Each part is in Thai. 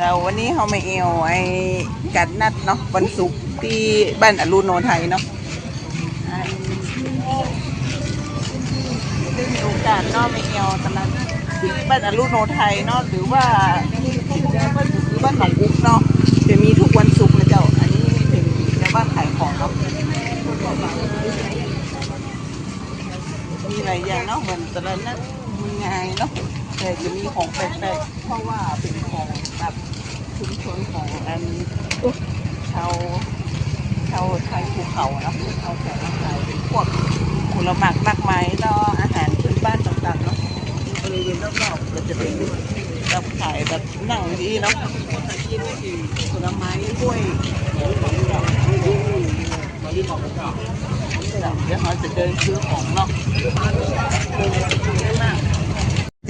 แต่วันนี้เขาไม่เอวไอ้กัดนัดเนาะวันศุกร์ที่บ้านอรุณโนไทยเนาะอันซึ่งมีโอกาสเนาะไม่เอวตอนนั้นบ้านอรุณโนไทยเนาะหรือว่าหรือบ้านหนองอุ๊บเนาะจะมีทุกวันศุกร์นะเจ้าอันนี้เป็นแม่บ้านขายของเนาะมีหลายอย่างเนาะเหมือนตอนนั้นมีไงเนาะแต่จะมีของแปลกๆเพราะว่าเป็น ชุมชนของอันชาวชาวไทยภูเขาเนาะเอาแต่ละขายเป็นพวกผลไม้มากมายแล้วอาหารพื้นบ้านต่างๆเนาะบริเวณรอบๆก็จะเป็นรับขายแบบนั่งดีเนาะผลไม้กล้วยเดี๋ยวเราจะเดินซื้อของเนาะ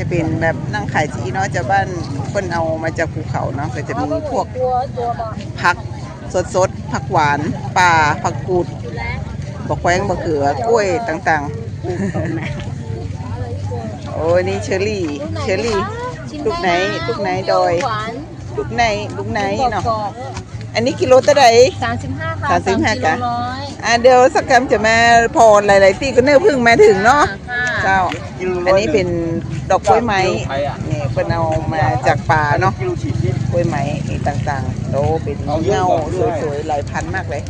เป็นแบบนั่งขายจีเนาะจะบ้านเพิ่นเอามาจากภูเขาเนาะก็จะมีพวกผักสดๆผักหวานป่าผักกูดบกแควงบกเขือกล้วยต่างๆ โอ้ยนี่เชอรี่ เชอรี่ ลูกไหน ลูกไหนดอยหวานลูกไหน ลูกไหนเนาะกรอบอันนี้กิโลเท่าไหร่สามสิบห้าค่ะสามสิบห้ากิโลจ้ะร้อยอะเดี๋ยวสักคำจะมาพรหลาย ๆ ที่ก็เนื้อพึ่งมาถึงเนาะค่ะ เจ้า อันนี้เป็นดอกกล้วยไม้นี่เป็นเอามาจากป่าเนาะกิโลฉีดที่กล้วยไม้นี่ต่างๆโตเป็นเงาสวยๆหลายพันธุ์มากเลย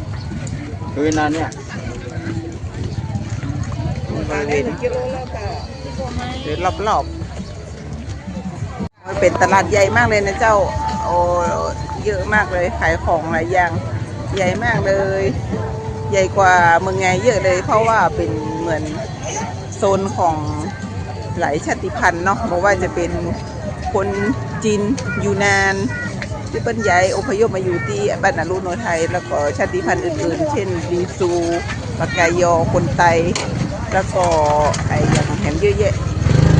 คืนนั้นเนี่ยบริเวณหรือรอบๆมันเป็นตลาดใหญ่มากเลยนะเจ้าโอ้เยอะมากเลยขายของหลายอย่างใหญ่มากเลย ใหญ่กว่าเมืองไงเยอะเลย เพราะว่าเป็นเหมือน โซนของหลายชาติพันธุ์เนาะบอกว่าจะเป็นคนจีนยูนาน ที่เป็นย้ายอพยพมาอยู่ที่บ้านอารุโนไทย แล้วก็ชาติพันธุ์อื่นๆ เช่นดีซูปากายอคนไต แล้วก็ไอ้อย่างเห็นเยอะแยะ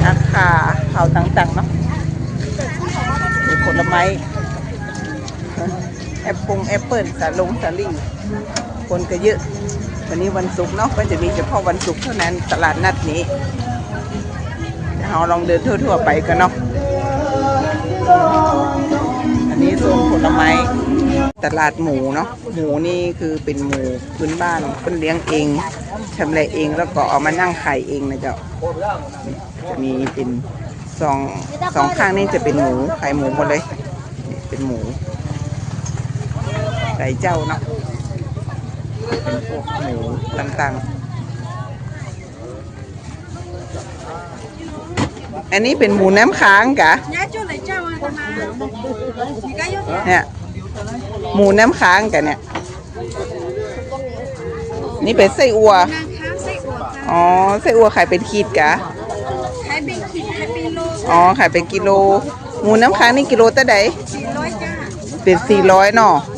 อาคาเผ่าต่างๆเนาะมีผลไม้แอปปงแอปเปิลสาลงสาลี่คนก็เยอะ วันนี้วันศุกร์เนาะก็จะมีเฉพาะวันศุกร์เท่านั้นตลาดนัดนี้เราลองเดินทั่วๆไปกันเนาะอันนี้โซนผลไม้ตลาดหมูเนาะหมูนี่คือเป็นหมูพื้นบ้านเพิ่นเลี้ยงเองชำแหลเองแล้วก็เอามานั่งขายเองนะเจ้าจะมีเป็นสองสองข้างนี่จะเป็นหมูขายหมูหมดเลย เป็นหมูไก่เจ้าเนาะ เป็นพวกหมูต่างๆ อันนี้เป็นหมูน้ำค้างกะเนี่ยหมูน้ำค้างกันเนี่ย นี่เป็นไส้อัวนะคะไส้อั่วจ้าอ๋อไส้อัวขายเป็นขีดกะขายเป็นขีดขายเป็นโล อ๋อขายเป็นกิโล หมูน้ำค้างนี่กิโลเท่าใดสี่ร้อยจ้าเป็นสี่ร้อยเนาะอ๋อ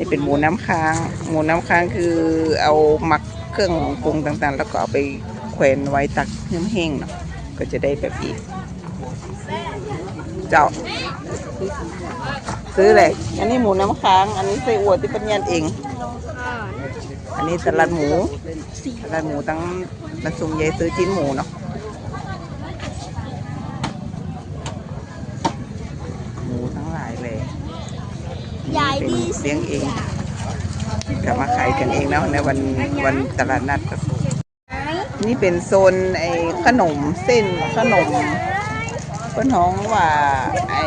นี่เป็นหมูน้ำค้าง หมูน้ำค้างคือเอาหมักเครื่องปรุงต่างๆ แล้วก็เอาไปแขวนไว้ตักน้ำแห้งเนาะก็จะได้แบบนี้เจ้า ซื้อเลยอันนี้หมูน้ำค้าง อันนี้ไส้อั่วที่เป็นยันเอง อันนี้ตลาดหมูตลาดหมูตั้งมาส่งยายซื้อชิ้นหมูเนาะ หมูทั้งหลายเลย ใหญ่ เป็นเลี้ยงเองกลับมาขายกันเองแล้วในวันวันตลาดนัดครับนี่เป็นโซนไอ้ขนมเส้นขนมเพื่อน้องว่าไอ้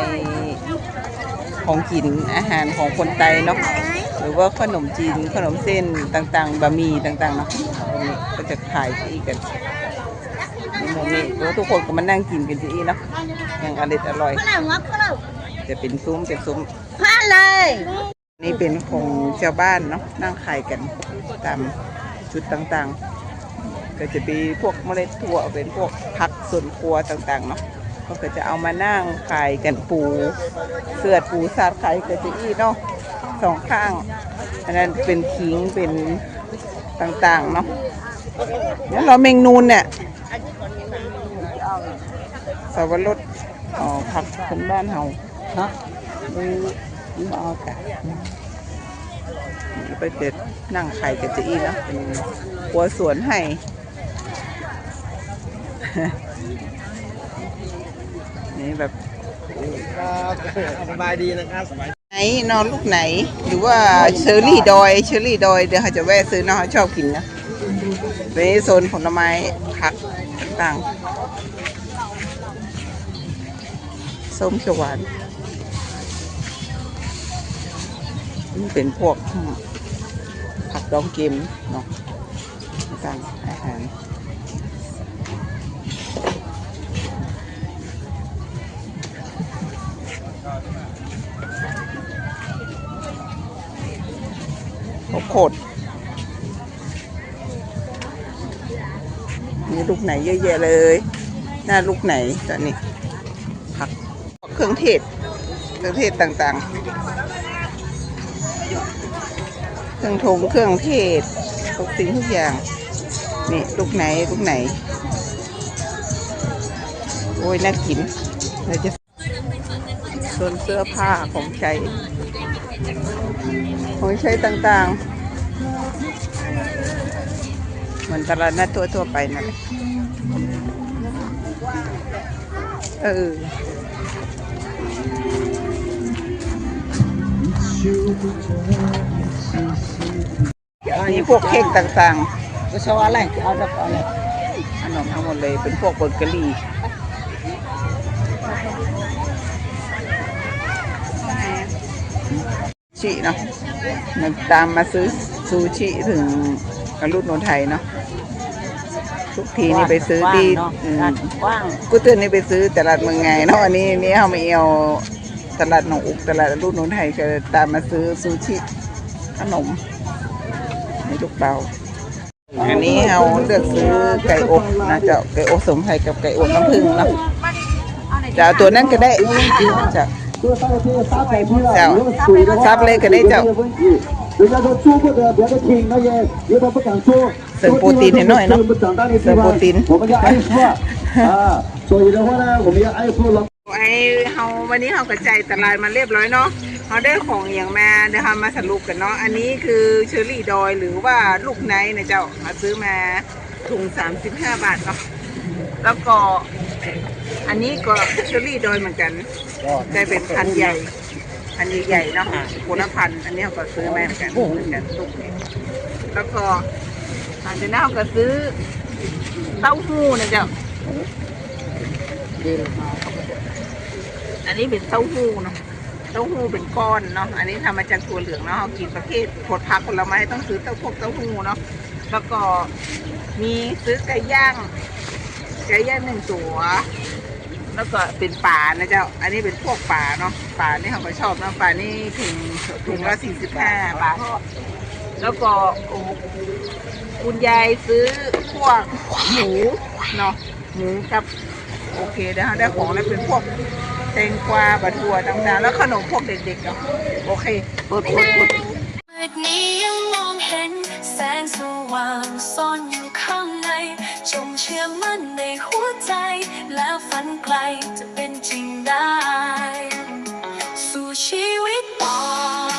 ของกินอาหารของคนไทยเนาะหรือว่าขนมจีนขนมเส้นต่างๆบะหมี่ต่างๆเนาะตรงนี้ก็จะขายที่กันนี่โมนี่แล้ทุกคนก็มานั่งกินกันที่นี่เนาะอย่างอร่อยอร่อยฝรั่งวะฝรั่งจะเป็นซุ้มเป็นซุ้ม เลย นี่เป็นของชาวบ้านเนาะนั่งขายกันตามจุดต่างๆ ก็จะมีพวกเมล็ดถั่วเป็นพวกผักสวนครัวต่างๆเนาะก็จะเอามานั่งขายกันปู เสือดปูสาดขายกระจะอี้เนาะสองข้าง อันนั้นเป็นขิงเป็นต่างๆเนาะแล้วเราเมงนูนเนี่ยสวรสอ๋อผักคนบ้านเฮาเนาะ มือมออกะไปเจ็ดนั่งไข่กับเจะอีนะเป็นหัวสวนให้นี่แบบสบายดีนะครับสบายไหนนอนลูกไหน หรือว่าเชอร์รี่ดอยเชอร์รี่ดอยเดี๋ยวเขาจะแวะซื้อเนาะเขาชอบกินนะเป็นโซนผลไม้ผักต่างๆส้มเขียวหวาน นี่เป็นพวกผักดองเกมเนาะต่างอาหารข้าวโพดมีลูกไหนเยอะแยะเลย หน้าลูกไหนตอนนี้ผักเครื่องเทศเครื่องเทศต่างๆ เครื่องทงเครื่องเทศทุกสิ่งทุกอย่าง นี่ลูกไหนลูกไหน โอ้ยน่ากินเราจะส่วนเสื้อผ้าของใช้ของใช้ต่างๆ เหมือนตลาดนัดทั่วๆไปนั่นแหละเออ มีพวกเค้กต่างก็ชอบอะไรเอาดับอะไรๆขนมทั้งหมดเลยเป็นพวกเบเกอรี่ชิเนาะมันตามมาซื้อซูชิถึงอรุณโนไทยเนาะทุกทีนี่ไปซื้อที่อืมกว้างกูเตือนนี่ไปซื้อตลาดเมืองไงเนาะอันนี้นี่เขามาเอา ตลาดหนองอุกตลาดลูกนุนไทยก็ตามมาซื้อซูชิขนมให้ลูกเปาอันนี้เราเลือกซื้อไก่อบนะเจ้ไก่อบสมไทยกับไก่อบน้ำผึ้งนะจะเตัวนั้นก็ได้จ้ะเจ้าซับเลยก็ได้จ้าเสริมโปรตีนหน่อยเนาะเสริมโปรตีน ไอ้เฮาวันนี้เฮากระจายตลาดมาเรียบร้อยเนาะเขาได้ของอย่างมาเดี๋ยวทำมาสรุปกันเนาะอันนี้คือเชอร์รี่ดอยหรือว่าลูกไนท์นะเจ้ามาซื้อมาถุง35 บาทเนาะแล้วก็อันนี้ก็เชอร์รี่ดอยเหมือนกันได้เป็นพันใหญ่พันใหญ่เนาะคนละพันอันนี้เราก็ซื้อมาเหมือนกันเหมือนกันตุกเนี่ยแล้วก็หลังจากนั้นเราก็ซื้อเต้าหู้นะเจ้า อันนี้เป็นเต้าหู้เนาะเต้าหู้เป็นก้อนเนาะ อันนี้ทำมาจากถั่วเหลืองเนาะกินประเภทผลผักผลไม้ต้องซื้อเต้าพวกเต้าหู้เนาะ แล้วก็มีซื้อไก่ย่าง ไก่ย่างหนึ่งตัว แล้วก็เป็นป่านะเจ้า อันนี้เป็นพวกป่าเนาะ ป่านี่เขาก็ชอบเนาะป่านี่ถุงถุงละสี่สิบห้าบาท แล้วก็คุณยายซื้อพวกหมูเนาะ หมูกับโอเคนะคะได้ของแล้วเป็นพวก แตงกวาบะทั่วต่างๆ แล้วขนมพวกเด็กๆเนาะโอเคปุดปุดปุดมืดนี้ยังมองเห็นแสงสว่างซ่อนอยู่ข้างใน จงเชื่อมั่นในหัวใจ แล้วฝันไกลจะเป็นจริงได้ สู่ชีวิตต่อ